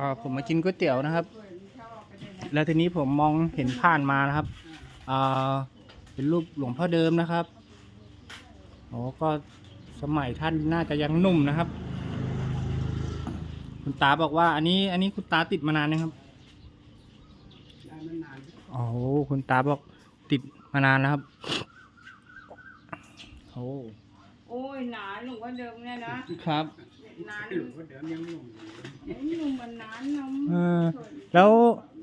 อ่าผมมากินก๋วยเตี๋ยวนะครับ แล้วทีนี้ผมมองเห็นผ่านมานะครับอ่าเป็นรูปหลวงพ่อเดิมนะครับโอ้ก็สมัยท่านน่าจะยังหนุ่มนะครับ คุณตาบอกว่า อันนี้ อันนี้คุณตาติดมานานนะครับได้มานานโอ้คุณตาบอกติดมานานแล้วครับโอ้โอ้ยหนาหนูว่าเดิมเนี่ยนะครับ นานหลวงพ่อเดิมยังหนุ่มอยู่ไอ้หนูมันนานน้เออำแล้ว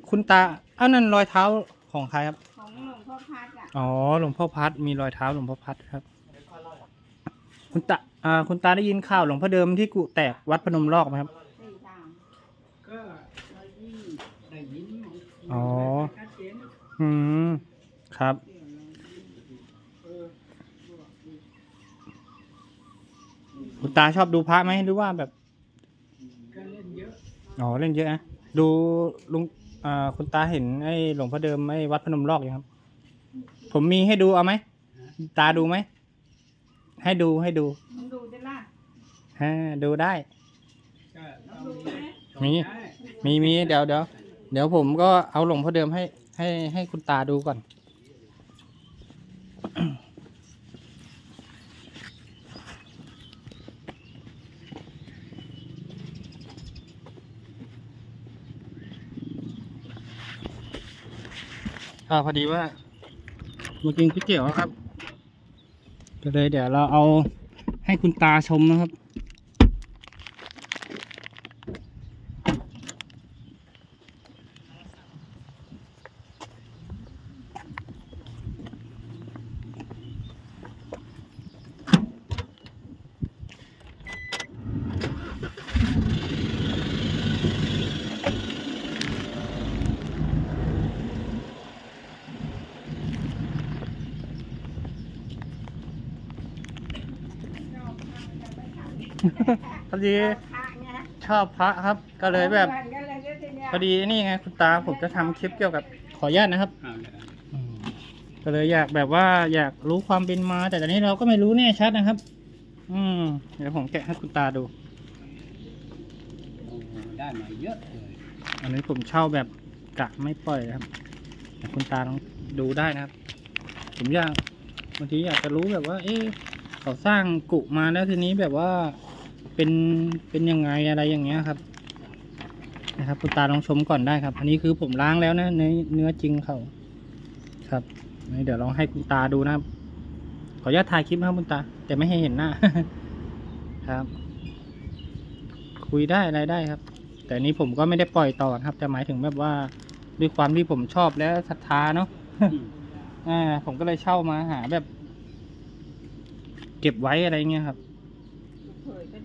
คุณตาอ้าวนั่นรอยเท้าของใครครับ ของหลวงพ่อพัดอะอ๋อ หลวงพ่อพัด มีรอยเท้าหลวงพ่อพัดครับ คุณตาอ่าคุณตาได้ยินข่าวหลวงพ่อเดิมที่กุแตกวัดพนมลอกไหมครับ สี่สามก็ได้ยินได้ยินอ๋อ ชัดเจนอืม ครับ คุณตาชอบดูพระไหมหรือว่าแบบก็เล่นเยอะอ๋อเล่นเยอะนะดูลุงอ่าคุณตาเห็นไอ้หลวงพ่อเดิมไอ้วัดพนมลอกยังครับ ผมมีให้ดูเอาไหมตาดูไหมให้ดูให้ดูมึงดูได้ล่ะฮะดูได้ ก็ลต้อองงดูมีไหมมี ได้มีมีเดี๋ยวเดี๋ยวเดี๋ยวผมก็เอาหลวงพ่อเดิมให้ให้ให้คุณตาดูก่อน อ่าพอดีว่ามากินก๋วยเตี๋ยวครับ ก็เลยเดี๋ยวเราเอาให้คุณตาชมนะครับ พอดีพระไงชอบพระครับ ก็เลยแบบหมือนกันเลยเนี่ยทีเนี้ยพอดีนี่ไงคุณตาผมจะทำคลิปเกี่ยวกับขออนุญาตนะครับเอาเลยอืมก็เลยอยากแบบว่าอยากรู้ความเป็นมา แต่ตอนนี้เราก็ไม่รู้แน่ชัดนะครับ อืมเดี๋ยวผมแกะให้คุณตาดูโอ้โหได้มาเยอะเลยอันนี้ผมเช่าแบบกะไม่ปล่อยนะครับแต่คุณตาลองดูได้นะครับ ผมอยากบางทีอยากจะรู้แบบว่า เอ๊ะเขาสร้างกุมาแล้วทีนี้แบบว่า เป็นเป็นยังไงอะไรอย่างเงี้ยครับ นะครับคุณตาลองชมก่อนได้ครับ อันนี้คือผมล้างแล้วนะในเนื้อจริงเขาครับเดี๋ยวลองให้คุณตาดูนะครับ ขออนุญาตถ่ายคลิปนะครับคุณตา แต่ไม่ให้เห็นหน้าครับ คุยได้อะไรได้ครับ แต่นี้ผมก็ไม่ได้ปล่อยต่อครับแต่หมายถึงแบบว่าด้วยความที่ผมชอบและศรัทธาเนาะอ่าผมก็เลยเช่ามาหาแบบ เก็บไว้อะไรเงี้ยครับ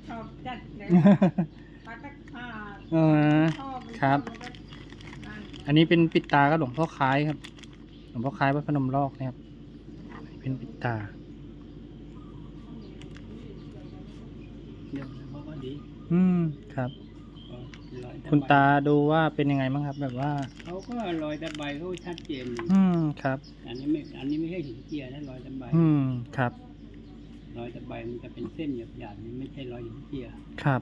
ชอบจัดเลยพัดตะขาบเออ ชอบมันครับชอมันก็นั่นอันนี้เป็นปิดตาก็หลวงพ่อคล้ายครับ หลวงพ่อคล้ายวัดพนมลอกนะครับ เป็นปิดตาเดี๋ยวเขาก็ดีอืมครับ ก็รอยะคุณใบตาดูว่าเป็นยังไงบ้างครับ แบบว่า เขาก็รอยตะไบเขาชัดเจน อืมครับ อันนี้ไม่ อันนี้ไม่ใช่หินเจียนะรอยตะไบอืมครับ รอยตะไบมันจะเป็นเส้นหยาบๆนี่ไม่ใช่รอยหินเจีย ครับ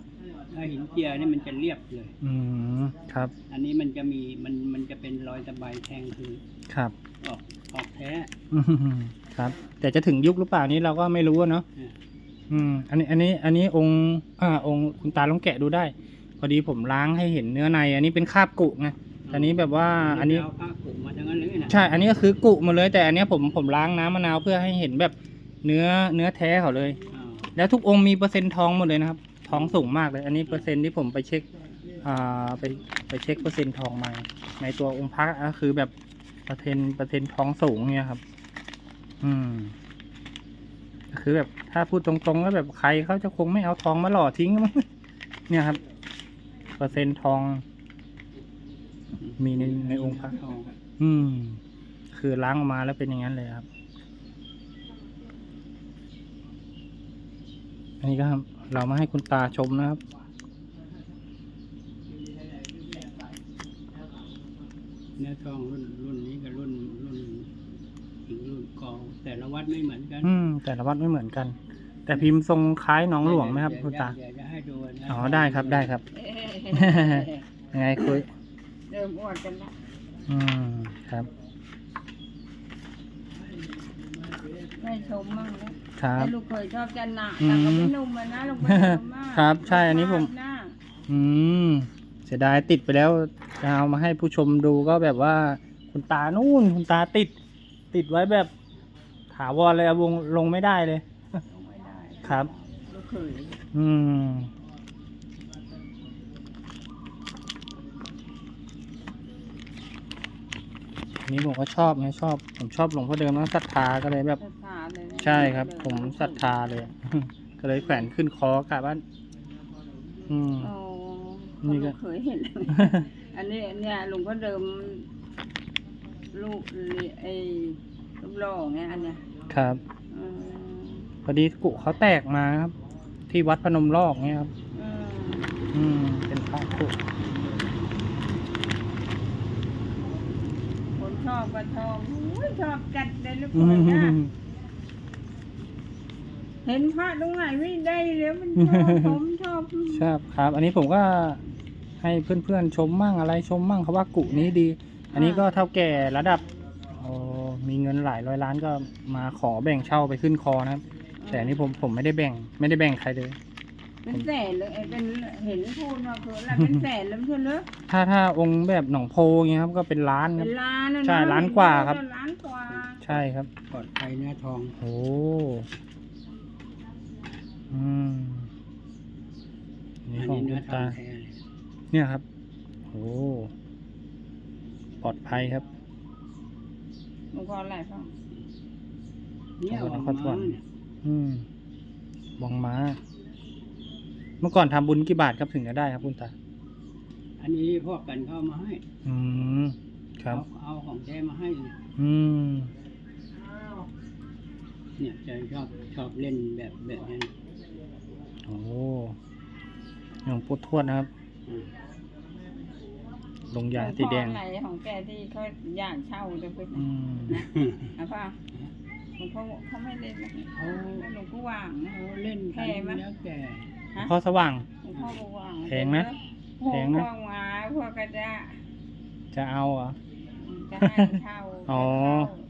ถ้าหินเจียนี่มันจะเรียบเลย อืมครับ อันนี้มันจะมีมันมันจะเป็นรอยตะไบแทงคือครับ ออกออกแท้อืมครับ แต่จะถึงยุคหรือเปล่านี้เราก็ไม่รู้อะเนาะอ่าอืม อันนี้ อันนี้ อันนี้องค์อ่าองค์คุณตาลองแกะดูได้ พอดีผมล้างให้เห็นเนื้อใน อันนี้เป็นคราบกุไงอันนี้แบบว่าอันนี้เอาผ้าคลุมมาทั้งนั้นเลยนะใช่ อันนี้ก็คือกุหมาเลยแต่อันเนี้ยผมผมล้างน้ำมะนาวเพื่อให้เห็นแบบ เนื้อเนื้อแท้เขาเลยอ่าแล้วทุกองค์มีเปอร์เซ็นต์ทองหมดเลยนะครับ ทองสูงมากเลย อันนี้เปอร์เซ็นต์ที่ผมไปเช็คอ่าไปไปเช็คเปอร์เซ็นต์ทองมา ในตัวองค์พระก็คือแบบเปอร์เซ็นต์เปอร์เซ็นต์ทองสูงเนี่ยครับ อืมคือแบบถ้าพูดตรงๆก็แบบใครเขาจะคงไม่เอาทองมาหล่อทิ้งมั้งเนี่ยครับ เปอร์เซ็นต์ทอง มีในในองค์พระทองอืม คือล้างออกมาแล้วเป็นอย่างนั้นเลยครับ อันนี้ก็ครับเรามาให้คุณตาชมนะครับ เนื้อทองรุ่นรุ่นนี้กับรุ่นรุ่นอีกรุ่นกองแต่ละวัดไม่เหมือนกันอืมแต่ละวัดไม่เหมือนกัน แต่พิมพ์ทรงคล้ายหน้องหลวงไหมครับเดี๋ยวคุณตา เดี๋ยวจะให้ดูนะอ๋อได้ครับได้ครับเอ้ยยังไงคุย เริ่มอ้วนกันละอืมครับ ได้ชมมั่งนะครับ แต่ลูกเคยชอบจันหนาอืมแต่ก็ไม่หนุ่มอะนะลูกไม่หนุ่มมากครับใช่อันนี้ผมหน้าอืมเสียดายติดไปแล้วจะเอามาให้ผู้ชมดูก็แบบว่าคุณตานู่นคุณตาติด ติดไว้แบบถาวรเลยเอาวงลงไม่ได้เลย ลงไม่ได้ครับ ลูกเคยอืมอันนี้ผมก็ชอบไงชอบ ผมชอบหลวงพ่อเดิมแล้วศรัทธาก็เลยแบบ ศรัทธาเลยนะ ใช่ครับ ผมศรัทธาเลย ก็เลยแขวนขึ้นคอกะว่าอืมโอ้นี่ก็ลูกเคยเห็นอันนี้เนี่ยหลวงพ่อเดิมลูกไอ้ลูกหล่อไงอันเนี้ยครับอืมพอดีกุเขาแตกมาครับ ที่วัดพนมลอกเนี่ยครับ อืม อืม เป็นพระกุคนชอบก็ชอบอุ้ยชอบจัดเลยลูกอืเคยนะม เห็นพระตรงไหนไม่ได้แล้วมันชอบผมชอบชอบครับ อันนี้ผมก็ให้เพื่อนๆชมมั่งอะไรชมมั่งเขาว่ากุนี้ดี อันนี้ก็เท่าแก่ระดับโอ้มีเงินหลายร้อยล้านก็มาขอแบ่งเช่าไปขึ้นคอนะครับ แต่อันนี้ผมผมไม่ได้แบ่ง ไม่ได้แบ่งใครเลย เป็นแสนเลยไอ้เป็นเห็นพูดมาคืออะไรเป็นแสนแล้วไม่ใช่เหรอถ้าถ้าองค์แบบหนองโพอย่างเงี้ยครับก็เป็นล้านคเป็รับนล้านนะนะใช่ล้านกว่าครับล้านกว่า ใช่ครับปลอดภัยเนื้อทองโอ้อื นี่อันของนี้คุเนื้อณทอตางแท้เลยเนี่ยครับโอ้ปลอดภัยครับหลวงพ่ออะไรพ่อเนี่ยเอาออกเข้ามาก่อนเนี่ยอืมบองม้า เมื่อก่อนทำบุญกี่บาทครับถึงจะได้ครับคุณตา อันนี้พวกกันเข้ามาให้อืม ครับ เอาเอาของแท้มาให้เนี่ยอืม เนี่ยจะชอบชอบเล่นแบบแบบนั้นโอ้ หลวงปู่ทวดนะครับอืมลงยาสีแดง หลวงพ่ออะไรของแกที่เขาอยากเช่าจะเพิ่งอืมนะพ่อหลวงพ่อเขาไม่เล่นนะเขาหลวงพ่อว่างนะ เขาเล่นกันแพงไหมแล้วแต่ฮะพ่อสว่าง หลวงพ่อก็ว่างแพงนะโอ้โหแพงนะ พวกหมาพวกกระจะจะเอาเหรอ จะให้เช่าอ๋อ จะเช่า